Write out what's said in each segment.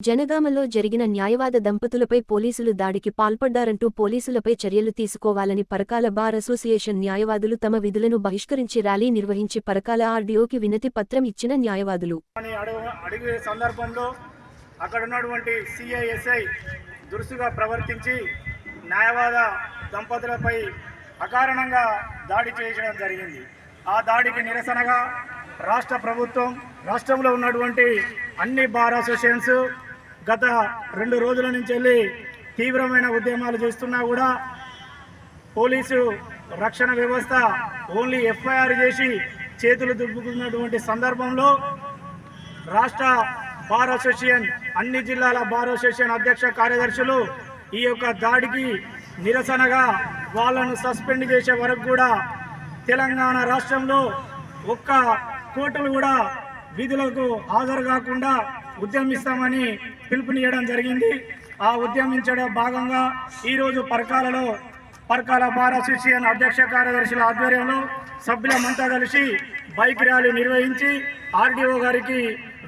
జనగామలో జరిగిన న్యాయవాద దంపతులపై పోలీసులు దాడికి పాల్పడ్డారంటూ పోలీసులపై చర్యలు తీసుకోవాలని పరకాల బార్ అసోసియేషన్ న్యాయవాదులు తమ విధులను బహిష్కరించి ర్యాలీ నిర్వహించి పరకాల ఆర్డీఓకి వినతి పత్రం ఇచ్చిన న్యాయవాదులు. అడిగే సందర్భంలో అక్కడ ఉన్నటువంటి సిఐఎస్ఐ దురుసుగా ప్రవర్తించి న్యాయవాద దంపతులపై అకారణంగా దాడి చేయడం జరిగింది. ఆ దాడికి నిరసనగా రాష్ట్ర ప్రభుత్వం రాష్ట్రంలో ఉన్నటువంటి అన్ని బార్ అసోసియేషన్స్ గత రెండు రోజుల నుంచి వెళ్ళి తీవ్రమైన ఉద్యమాలు చేస్తున్నా కూడా పోలీసు రక్షణ వ్యవస్థ ఓన్లీ ఎఫ్ఐఆర్ చేసి చేతులు దుబ్బుకున్నటువంటి సందర్భంలో రాష్ట్ర బార్ అసోసియేషన్ అన్ని జిల్లాల బార్ అసోసియేషన్ అధ్యక్ష కార్యదర్శులు ఈ యొక్క దాడికి నిరసనగా వాళ్ళను సస్పెండ్ చేసే వరకు కూడా తెలంగాణ రాష్ట్రంలో ఒక్క కోటలు కూడా విధులకు హాజరు కాకుండా ఉద్యమిస్తామని పిలుపునియడం జరిగింది. ఆ ఉద్యమించడం భాగంగా ఈరోజు పరకాలలో పరకాల బార్ అసోసియేషన్ అధ్యక్ష కార్యదర్శుల ఆధ్వర్యంలో సభ్యులమంతా కలిసి బైక్ ర్యాలీ నిర్వహించి ఆర్డీఓ గారికి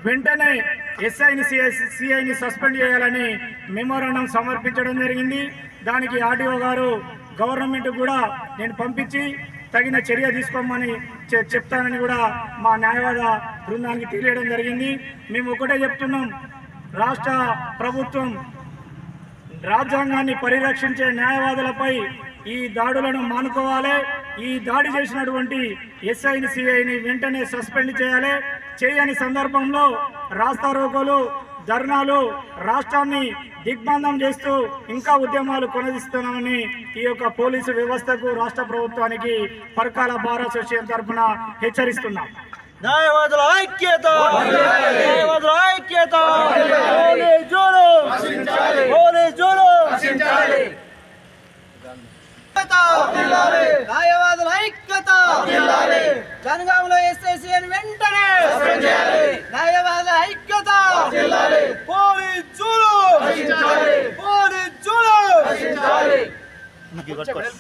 వెంటనే ఎస్ఐని సిఐని సస్పెండ్ చేయాలని మెమోరాండం సమర్పించడం జరిగింది. దానికి ఆర్డీఓ గారు గవర్నమెంట్ కూడా నేను పంపించి తగిన చర్య తీసుకోమని చెప్తానని కూడా మా న్యాయవాద బృందానికి తెలియడం జరిగింది. మేము ఒకటే చెప్తున్నాం. రాష్ట్ర ప్రభుత్వం రాజ్యాంగాన్ని పరిరక్షించే న్యాయవాదులపై ఈ దాడులను మానుకోవాలి. ఈ దాడి చేసినటువంటి ఎస్ఐని సిఐని వెంటనే సస్పెండ్ చేయాలి. చేయని సందర్భంలో రాస్తారోకోలు ధర్నాలు రాష్ట్రాన్ని దిగ్బంధం చేస్తూ ఇంకా ఉద్యమాలు కొనసాగిస్తున్నామని ఈ యొక్క పోలీసు వ్యవస్థకు రాష్ట్ర ప్రభుత్వానికి పరకాల బార్ అసోసియేషన్ తరఫున హెచ్చరిస్తున్నాం. న్యాయవాదుల ఐక్యత! న్యాయవాదుల ఐక్యత! జోరు! జోరు! న్యాయవాదుల ఐక్యత ఎస్ఐసిఎన్ వెంటనే న్యాయవాదుల ఐక్యత పోలీస్ జోరు పోలీస్ జోరు